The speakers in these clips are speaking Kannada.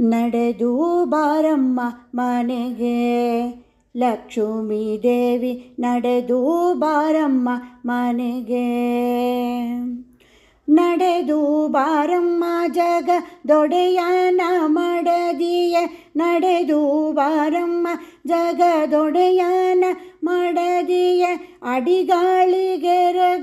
ನಡೆದು ಬಾರಮ್ಮ ಮನೆಗೆ. ಲಕ್ಷ್ಮೀ ದೇವಿ ನಡೆದು ಬಾರಮ್ಮ ಮನೆಗೆ. ನಡೆದು ಬಾರಮ್ಮ ಜಗ ದೊಡೆಯನ ಮಡದಿಯ. ನಡೆದು ಬಾರಮ್ಮ ಜಗ ದೊಡೆಯನ ಮಡದಿಯ. ಅಡಿಗಾಳಿಗೆರಗಿನ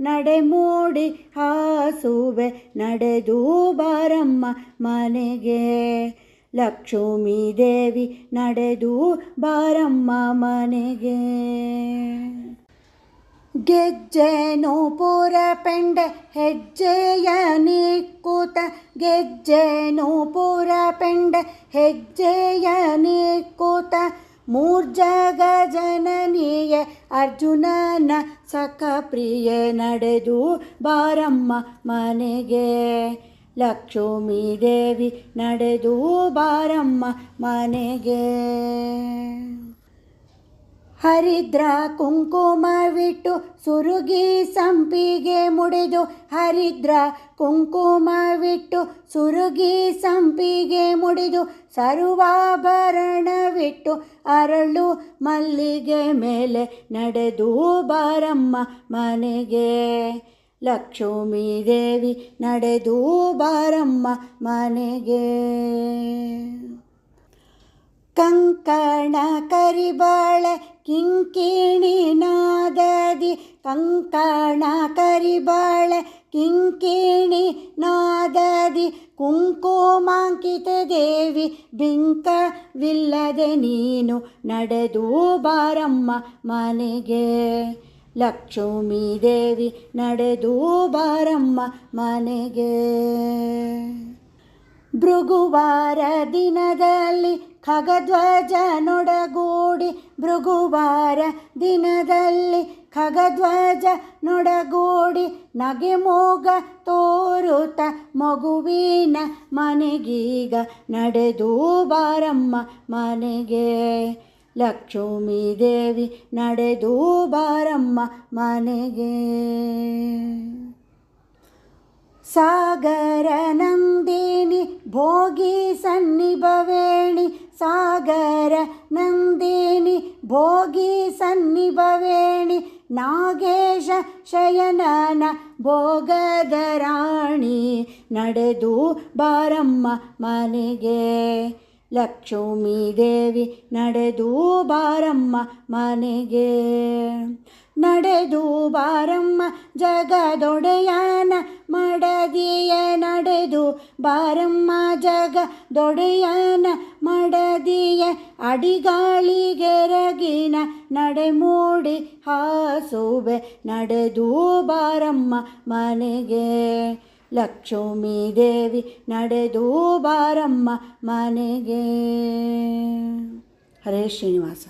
ನಡೆ ಮೂಡಿ ಹಾಸುವೆ, ನಡೆದು ಬಾರಮ್ಮ ಮನೆಗೆ. ಲಕ್ಷ್ಮೀ ದೇವಿ, ನಡೆದು ಬಾರಮ್ಮ ಮನೆಗೆ. ಗೆಜ್ಜೆನು ಪುರ ಪೆಂಡೆ, ಹೆಜ್ಜೆಯ ನಿಕ್ಕುತ ಗೆಜ್ಜೆನು ಪುರ ಪೆಂಡೆ, ಹೆಜ್ಜೆಯ ನಿಕ್ಕುತ ಮೂರ್ಜಗ ಜನನಿಯ ಅರ್ಜುನನ ಸಖ ಪ್ರಿಯ ನಡೆದು ಬಾರಮ್ಮ ಮನೆಗೆ. ಲಕ್ಷ್ಮೀ ದೇವಿ ನಡೆದು ಬಾರಮ್ಮ ಮನೆಗೆ. ಹರಿದ್ರ ಕುಂಕುಮವಿಟ್ಟು ಸುರುಗಿ ಸಂಪಿಗೆ ಮುಡಿದು ಹರಿದ್ರ ಕುಂಕುಮವಿಟ್ಟು ಸುರುಗಿ ಸಂಪಿಗೆ ಮುಡಿದು ಸರ್ವಾಭರಣವಿಟ್ಟು ಅರಳು ಮಲ್ಲಿಗೆ ಮೇಲೆ ನಡೆದು ಬಾರಮ್ಮ ಮನೆಗೆ. ಲಕ್ಷ್ಮೀ ದೇವಿ ನಡೆದು ಬಾರಮ್ಮ ಮನೆಗೆ. ಕಂಕಣ ಕರಿಬಾಳೆ ಕಿಂಕಿಣಿ ನಾದದಿ. ಕಂಕಣ ಕರಿಬಾಳೆ ಕಿಂಕಿಣಿ ನಾದದಿ. ಕುಂಕುಮಾಂಕಿತ ದೇವಿ, ಬಿಂಕವಿಲ್ಲದೆ ನೀನು ನಡೆದು ಬಾರಮ್ಮ ಮನೆಗೆ. ಲಕ್ಷ್ಮೀ ದೇವಿ ನಡೆದು ಬಾರಮ್ಮ ಮನೆಗೆ. ಭೃಗುವಾರ ದಿನದಲ್ಲಿ ಖಗಧ್ವಜ ನೊಡಗೂಡಿ ಭೃಗುವಾರ ದಿನದಲ್ಲಿ ಖಗಧ್ವಜ ನೊಡಗೂಡಿ ನಗೆ ಮೋಗ ತೋರುತ ಮಗುವಿನ ಮನೆಗೀಗ ನಡೆದು ಬಾರಮ್ಮ ಮನೆಗೆ. ಲಕ್ಷ್ಮೀ ದೇವಿ ನಡೆದು ಬಾರಮ್ಮ ಮನೆಗೆ. ಸಾಗರ ನಂದಿನಿ ಭೋಗಿ ಸನ್ನಿಭವೇಣಿ ಸಾಗರ ನಂದಿನಿ ಭೋಗಿ ಸನ್ನಿಭವೇಣಿ ನಾಗೇಶ ಶಯನನ ಭೋಗದ ರಾಣಿ ನಡೆದು ಬಾರಮ್ಮ ಮನೆಗೆ ಲಕ್ಷ್ಮೀ ದೇವಿ ನಡೆದು ಬಾರಮ್ಮ ಮನೆಗೆ. ನಡೆದು ಬಾರಮ್ಮ ಜಗದೊಡೆಯನ ಮಡದಿಯ ನಡೆದು ಬಾರಮ್ಮ ಜಗ ದೊಡೆಯನ ಮಡದಿಯ ಅಡಿಗಾಳಿಗೆರಗಿನ ನಡೆ ಮೂಡಿ ಹಾಸುವೆ ನಡೆದು ಬಾರಮ್ಮ ಮನೆಗೆ. ಲಕ್ಷ್ಮೀ ದೇವಿ ನಡೆದು ಬಾರಮ್ಮ ಮನೆಗೆ. ಹರೇ ಶ್ರೀನಿವಾಸ.